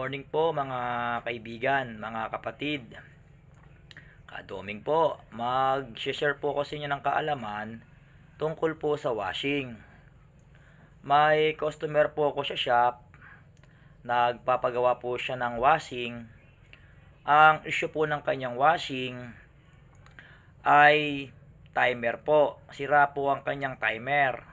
morning po mga kaibigan, mga kapatid. Kadoming po, mag-share po ko sa inyo ng kaalaman tungkol po sa washing. May customer po ko sa shop, nagpapagawa po siya ng washing. Ang issue po ng kanyang washing ay timer po. Sira po ang kanyang timer.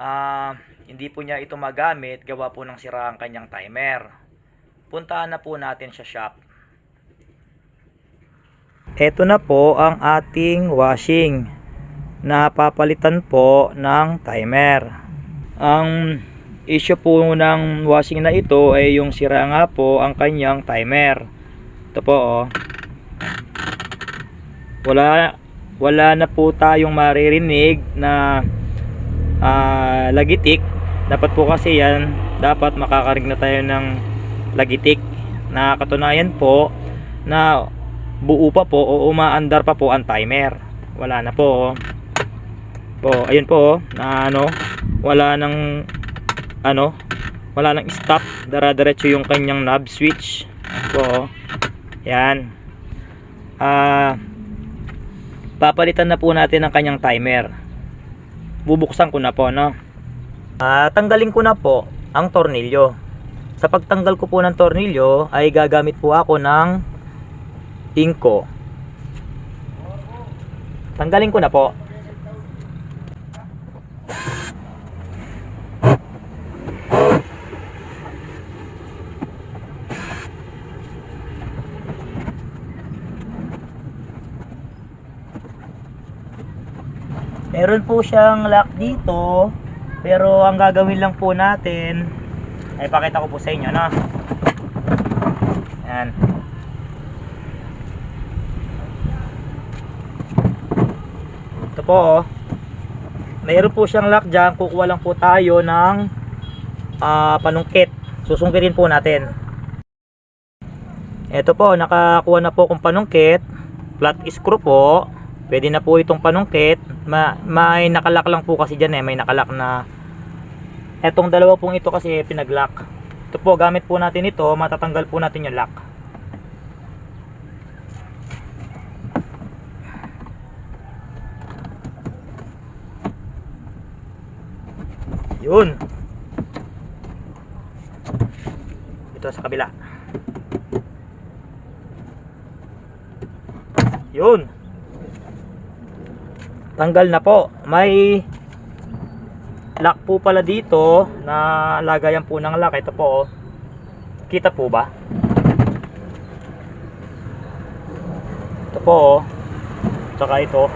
Ah, hindi po niya ito magamit gawa po ng sira ang kanyang timer. Puntahan na po natin sa shop. Ito na po ang ating washing. Napapalitan po ng timer. Ang issue po ng washing na ito ay yung sira nga po ang kanyang timer. Ito po oh. Wala wala na po tayong maririnig na ah, lagitik dapat po kasi yan dapat makakarig na tayo ng lagitik. Na katunayan po na buo pa po o umaandar pa po ang timer. Wala na po oh. po ayun po oh, na ano wala nang ano wala nang stop. Dara-diretso yung kanyang knob switch. Po oh. yan. Ah papalitan na po natin ang kanyang timer. Bubuksan ko na po no? Ah, tanggalin ko na po ang tornilyo sa pagtanggal ko po ng tornilyo ay gagamit po ako ng inko. Tanggalin ko na po. Meron po siyang lock dito, pero ang gagawin lang po natin ay pakita ko po sa inyo, no? Yan. Ito po, oh. Meron po siyang lock dyan, kukuha lang po tayo ng ah, panungkit. Susungkirin po natin. Ito po, nakakuha na po kong panungkit. Flat screw po. Pwede na po itong panungkit. Ma may nakalak lang po kasi dyan eh. May nakalak na etong dalawa pong ito kasi pinaglock. Ito po, gamit po natin ito. Matatanggal po natin yung lock. Yun. Ito sa kabila. Yun. Tanggal na po. May lock po pala dito na lagayan po ng lock. Ito po. oh. Kita po ba? Ito po. oh. Tsaka ito.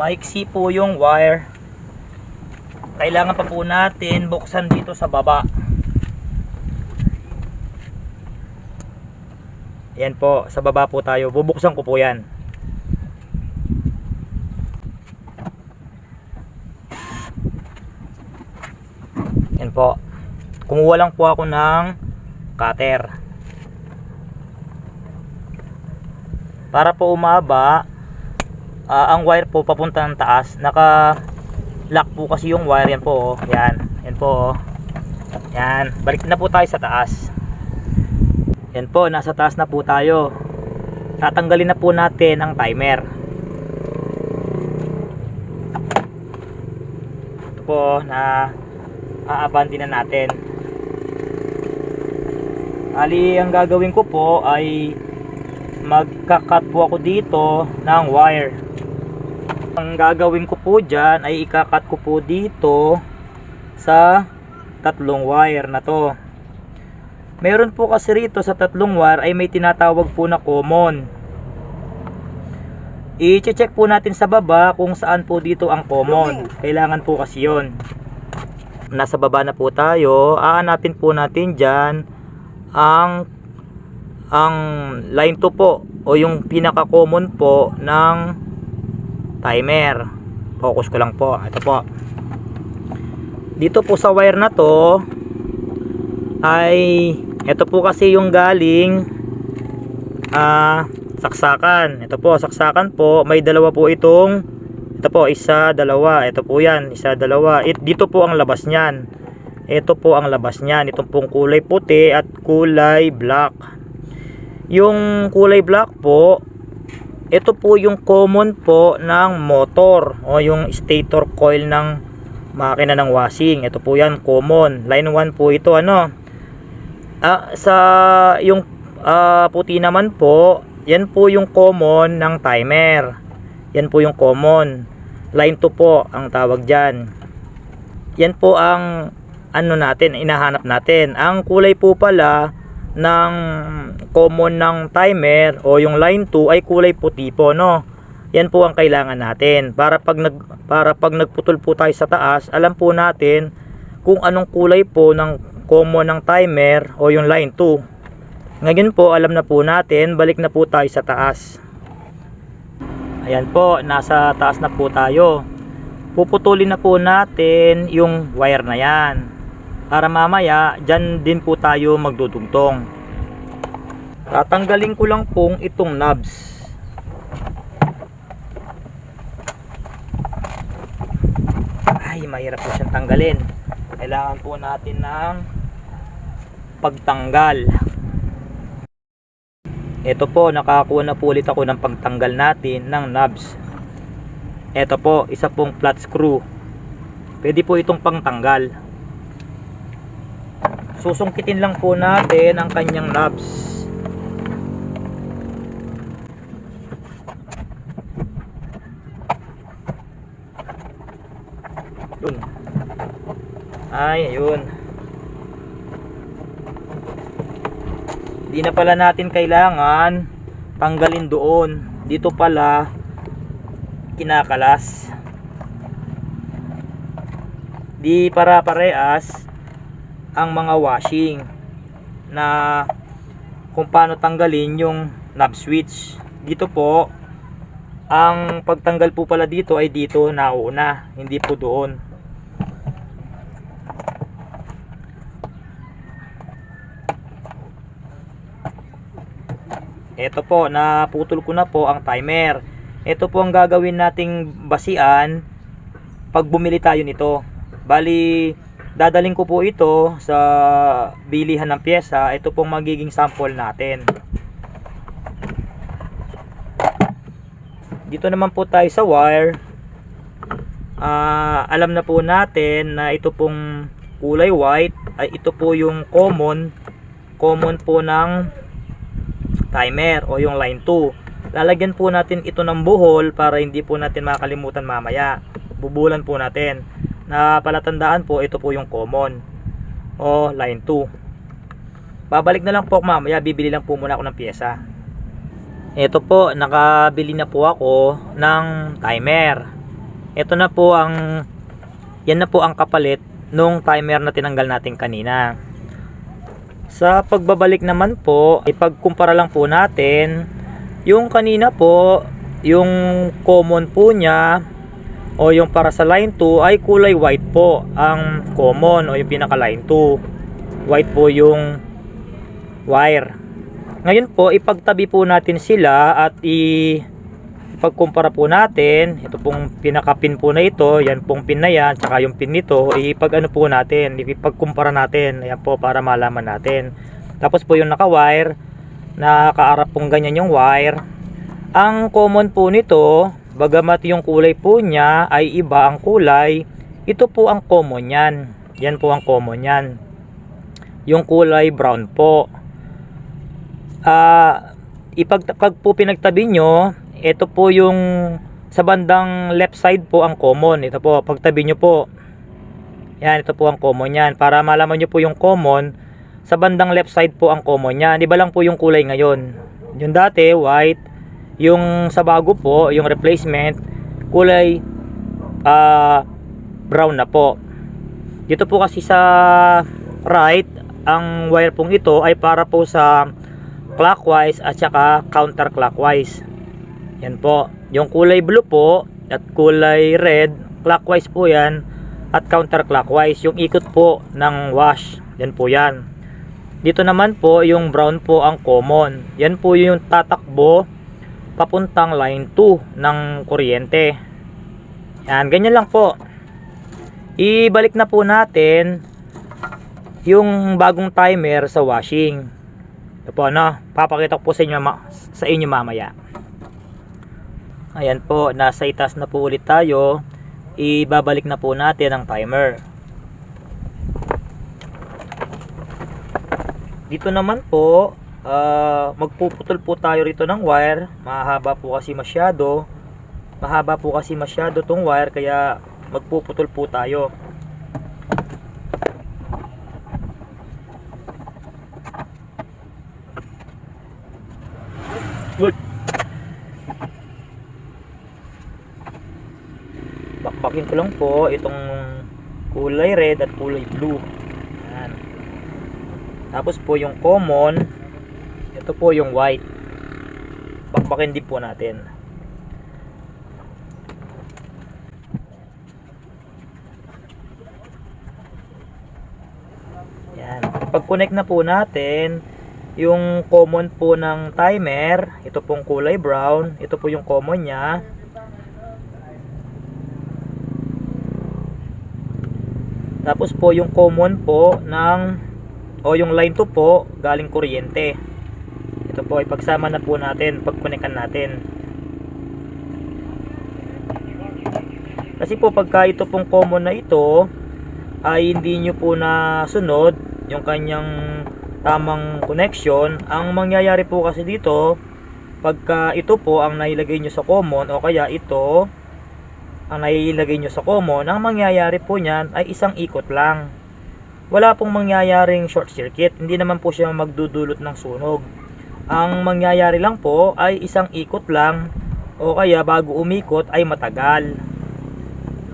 Maiksi po yung wire. Kailangan pa po natin buksan dito sa baba. Yan po, sa baba po tayo. Bubuksan ko po yan. Po. Kumuha lang po ako ng cutter. Para po umaba, ah, ang wire po papunta ng taas. Naka lock po kasi yung wire yan po. Oh. Yan. Yan po. Oh. Yan. Balik na po tayo sa taas. Yan po, nasa taas na po tayo. Tatanggalin na po natin ang timer. Ito po na aabandi na natin. Ali, ang gagawin ko po ay magka-cut po ako dito ng wire. Ang gagawin ko po dyan ay ikakat ko po dito sa tatlong wire na to. Meron po kasi rito sa tatlong wire ay may tinatawag po na common. I-check po natin sa baba kung saan po dito ang common. Kailangan po kasi yon. Nasa baba na po tayo. Aanapin po natin dyan ang ang line 2 po o yung pinaka common po ng timer. Focus ko lang po. Ito po. Dito po sa wire na to ay ito po kasi yung galing ah saksakan. Ito po, saksakan po. May dalawa po itong Ito po, isa, dalawa. Ito po yan, isa, dalawa. It, dito po ang labas niyan. Ito po ang labas niyan. Itong pong kulay puti at kulay black. Yung kulay black po, ito po yung common po ng motor o yung stator coil ng makina ng washing. Ito po yan, common. Line 1 po ito, ano. Ah, sa yung ah, puti naman po, yan po yung common ng timer. Yan po yung common. Line 2 po ang tawag dyan. Yan po ang ano natin, inahanap natin. Ang kulay po pala ng common ng timer o yung line 2 ay kulay puti po, no? Yan po ang kailangan natin. Para pag nag para pag nagputol po tayo sa taas, alam po natin kung anong kulay po ng common ng timer o yung line 2. Ngayon po, alam na po natin, balik na po tayo sa taas. Ayan po, nasa taas na po tayo. Puputulin na po natin yung wire na yan. Para mamaya, dyan din po tayo magdudugtong. Tatanggalin ko lang pong itong knobs. Ay, mahirap po siyang tanggalin. Kailangan po natin ng pagtanggal. Ito po, nakakuha na po ulit ako ng pagtanggal natin ng knobs. Ito po, isa pong flat screw. Pwede po itong pangtanggal. Susungkitin lang po natin ang kanyang knobs. Ay, ayun. Di na pala natin kailangan tanggalin doon. Dito pala kinakalas. Di para parehas ang mga washing na kung paano tanggalin yung knob switch. Dito po ang pagtanggal po pala dito ay dito nauna, hindi po doon. Ito po, naputol ko na po ang timer. Ito po ang gagawin nating basian pag bumili tayo nito. Bali, dadaling ko po ito sa bilihan ng pyesa. Ito pong magiging sample natin. Dito naman po tayo sa wire. Ah, alam na po natin na ito pong kulay white ay ito po yung common common po ng timer o yung line 2 lalagyan po natin ito ng buhol para hindi po natin makalimutan mamaya. Bubulan po natin. Na palatandaan po ito po yung common o line 2 babalik na lang po mamaya. Bibili lang po muna ako ng pyesa. Ito po nakabili na po ako ng timer. Ito na po ang yan na po ang kapalit nung timer na tinanggal natin kanina sa pagbabalik naman po, ipagkumpara lang po natin yung kanina po, yung common po niya o yung para sa line 2 ay kulay white po ang common o yung pinaka line 2. White po yung wire. Ngayon po, ipagtabi po natin sila at i pagkumpara po natin, ito pong pinaka-pin po na ito, yan pong pin na yan, tsaka yung pin nito, ipag ano po natin, ipagkumpara natin, yan po para malaman natin. Tapos po yung naka-wire, nakaarap pong ganyan yung wire. Ang common po nito, bagamat yung kulay po niya ay iba ang kulay, ito po ang common yan. Yan po ang common yan. Yung kulay brown po. Ah, ipag pag po pinagtabi nyo, ito po yung sa bandang left side po ang common. Ito po, pagtabi nyo po. Yan, ito po ang common yan. Para malaman nyo po yung common, sa bandang left side po ang common yan. Di ba lang po yung kulay ngayon? Yung dati, white. Yung sa bago po, yung replacement, kulay ah brown na po. Dito po kasi sa right, ang wire pong ito ay para po sa clockwise at saka counterclockwise. Yan po. Yung kulay blue po at kulay red, clockwise po yan at counterclockwise. Yung ikot po ng wash. Yan po yan. Dito naman po, yung brown po ang common. Yan po yung tatakbo papuntang line 2 ng kuryente. Yan, ganyan lang po. Ibalik na po natin yung bagong timer sa washing. Ito po, ano, papakita ko po sa inyo, sa inyo mamaya. Ayan po, nasa itas na po ulit tayo. Ibabalik na po natin ang timer. Dito naman po, ah, magpuputol po tayo rito ng wire. Mahaba po kasi masyado. Mahaba po kasi masyado tong wire kaya magpuputol po tayo. Good. Bakbakin ko lang po itong kulay red at kulay blue. Yan. Tapos po yung common, ito po yung white. Bakbakin din po natin. Yan. Pag-connect na po natin, yung common po ng timer, ito pong kulay brown, ito po yung common niya. Tapos po yung common po ng o yung line 2 po galing kuryente. Ito po ipagsama na po natin, pagkonekan natin. Kasi po pagka ito pong common na ito ay hindi nyo po na sunod yung kanyang tamang connection, ang mangyayari po kasi dito pagka ito po ang nailagay nyo sa common o kaya ito ang nailagay nyo sa common, ang mangyayari po niyan ay isang ikot lang. Wala pong mangyayaring short circuit, hindi naman po siya magdudulot ng sunog. Ang mangyayari lang po ay isang ikot lang o kaya bago umikot ay matagal.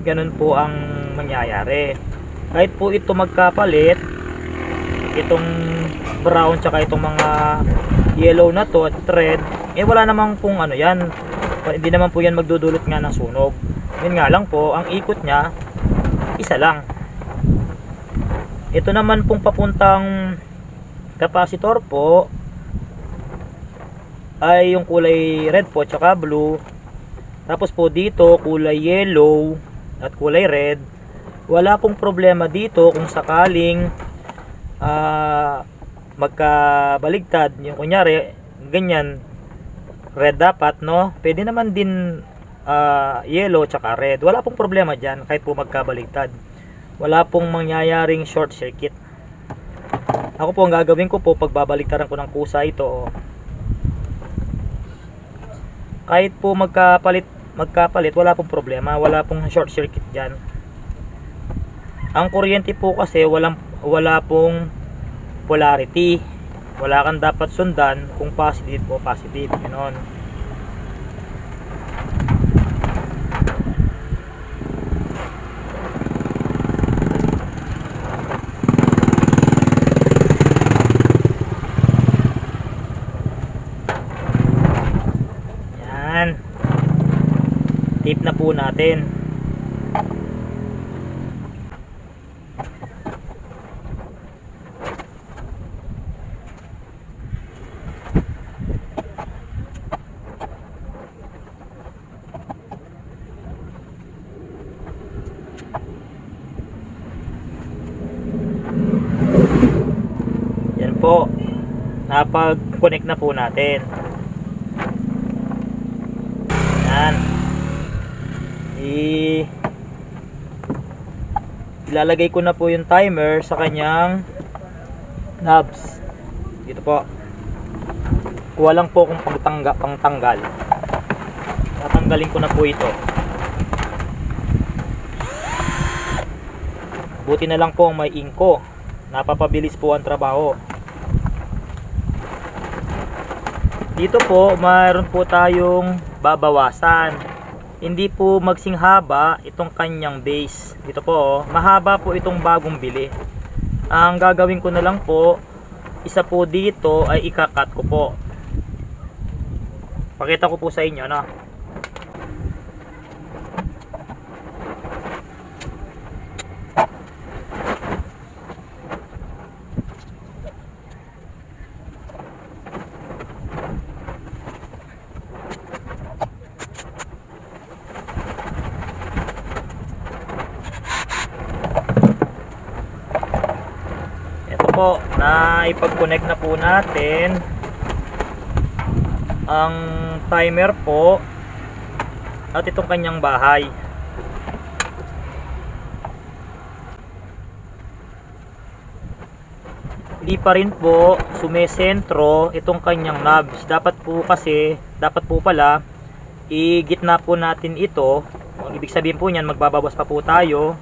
Ganun po ang mangyayari. Kahit po ito magkapalit, itong brown tsaka itong mga yellow na to at red, eh wala namang pong ano yan. Hindi naman po yan magdudulot nga ng sunog. Yun nga lang po, ang ikot niya, isa lang. Ito naman pong papuntang capacitor po, ay yung kulay red po, tsaka blue. Tapos po dito, kulay yellow at kulay red. Wala pong problema dito kung sakaling ah magkabaligtad. Yung kunyari, ganyan, red dapat, no? Pwede naman din ah, yellow tsaka red. Wala pong problema dyan kahit po magkabaligtad. Wala pong mangyayaring short circuit. Ako po ang gagawin ko po pagbabaliktaran ko ng kusa ito. oh. Kahit po magkapalit magkapalit wala pong problema, wala pong short circuit diyan. Ang kuryente po kasi walang wala pong polarity. Wala kang dapat sundan kung positive o positive, ganoon. Yan. Tape na po natin. Yan po. Napag-connect na po natin. Yan. I ilalagay ko na po yung timer sa kanyang knobs. Dito po. Kuha lang po kung pagtangga, pangtanggal. Tatanggalin ko na po ito. Buti na lang po may inko. Napapabilis po ang trabaho. Dito po, mayroon po tayong babawasan. Hindi po magsing haba itong kanyang base. Dito po, oh, mahaba po itong bagong bili. Ang gagawin ko na lang po, isa po dito ay ikakat ko po. Pakita ko po sa inyo, no? Po, na ipag-connect na po natin ang timer po at itong kanyang bahay. Hindi pa rin po sumesentro itong kanyang knobs. Dapat po kasi, dapat po pala, i-gitna po natin ito. Ibig sabihin po niyan, magbabawas pa po tayo.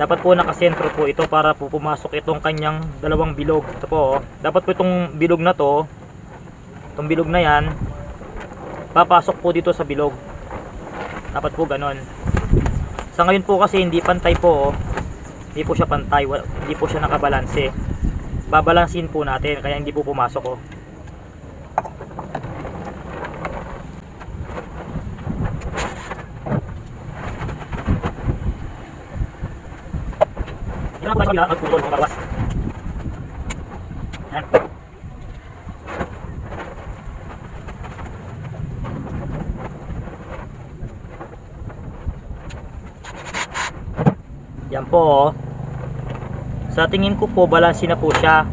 Dapat po nakasentro po ito para po pumasok itong kanyang dalawang bilog. Ito po, oh. dapat po itong bilog na to, itong bilog na yan, papasok po dito sa bilog. Dapat po ganon. Sa ngayon po kasi hindi pantay po, oh. hindi po siya pantay, hindi po siya nakabalanse. Babalansin po natin, kaya hindi po pumasok oh. Tayo sa kabila, magputol, magbawas. Yan. Yan po oh. Sa tingin ko po balansi na po siya.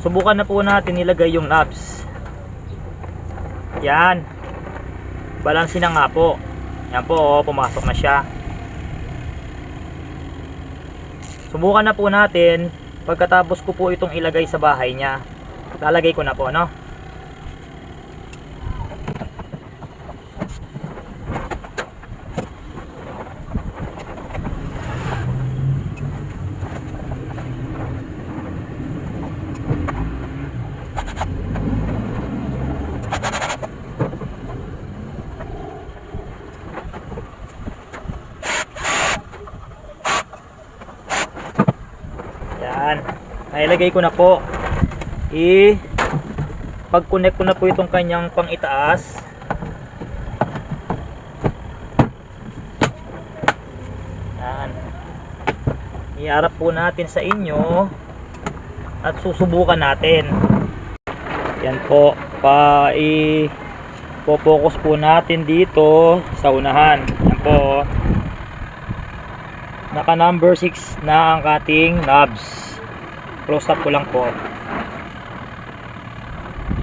Subukan na po natin ilagay yung knobs. Yan. Balansi na nga po. Yan po oh, pumasok na siya. Subukan na po natin pagkatapos ko po itong ilagay sa bahay niya. Lalagay ko na po, no? Yan. Nailagay ko na po. I pag-connect ko na po itong kanyang pang itaas. Yan. Iharap po natin sa inyo at susubukan natin. Yan po. Pa i focus po natin dito sa unahan. Yan po. Naka number 6 na ang ating knobs. Close up ko lang po.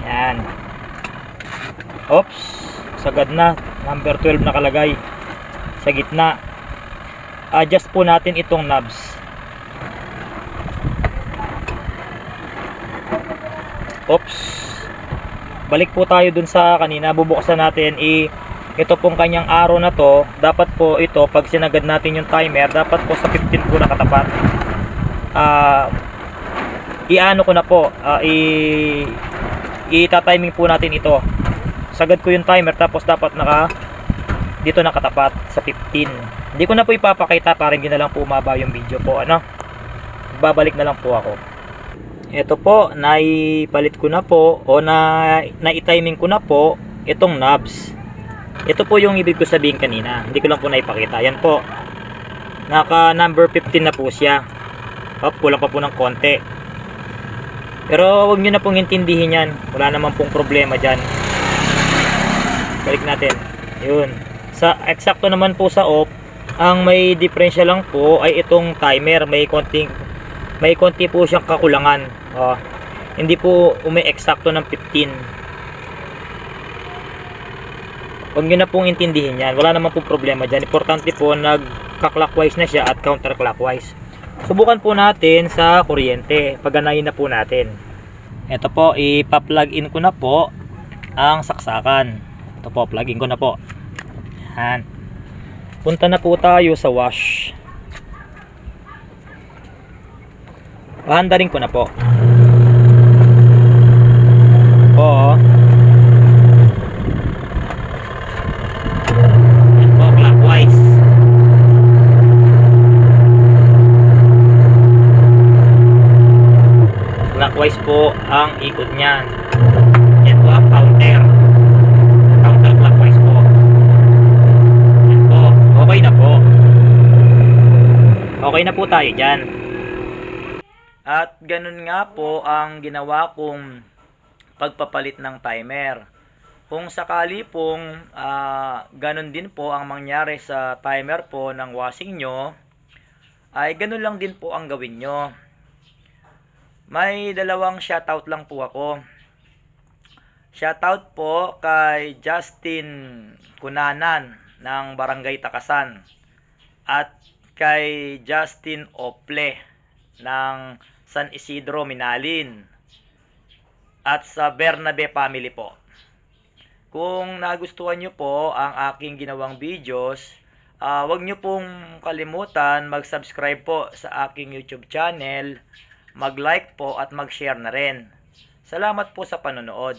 Yan. Oops. Sagad na. Number 12 nakalagay. Sa gitna. Adjust po natin itong knobs. Oops. Balik po tayo dun sa kanina. Bubuksan natin i ito pong kanyang arrow na to dapat po ito pag sinagad natin yung timer dapat po sa 15 po nakatapat ah iano ko na po ah, i ita-timing po natin ito sagad ko yung timer tapos dapat naka dito nakatapat sa 15 hindi ko na po ipapakita para hindi na lang po umaba yung video po ano babalik na lang po ako ito po naipalit ko na po o na na-timing ko na po itong knobs ito po yung ibig ko sabihin kanina. Hindi ko lang po naipakita. Yan po. Naka number 15 na po siya. Hop, kulang pa po ng konti. Pero huwag nyo na pong intindihin yan. Wala naman pong problema dyan. Balik natin. Yun. Sa eksakto naman po sa off, ang may diferensya lang po ay itong timer. May konting may konti po siyang kakulangan. Oh, hindi po umi-eksakto ng 15. Huwag nyo na pong intindihin yan. Wala naman pong problema dyan. Importante po nagka-clockwise na siya at counterclockwise. Subukan po natin sa kuryente. Paganayin na po natin. Ito po, ipa-plug in ko na po ang saksakan. Ito po, plug in ko na po. Yan. Punta na po tayo sa wash. Pahandarin ko na po. Po, oh. Yan po, clockwise. Clockwise po ang ikot niyan. Yan po ang counter. Counter clockwise po. Yan po. Okay na po. Okay na po tayo dyan. At ganun nga po ang ginawa kong pagpapalit ng timer. Kung sakali pong ah, ganun din po ang mangyari sa timer po ng washing nyo, ay ganun lang din po ang gawin nyo. May dalawang shoutout lang po ako. Shoutout po kay Justin Kunanan ng Barangay Takasan at kay Justin Ople ng San Isidro Minalin at sa Bernabe family po. Kung nagustuhan nyo po ang aking ginawang videos, ah wag nyo pong kalimutan mag-subscribe po sa aking YouTube channel, mag-like po at mag-share na rin. Salamat po sa panonood.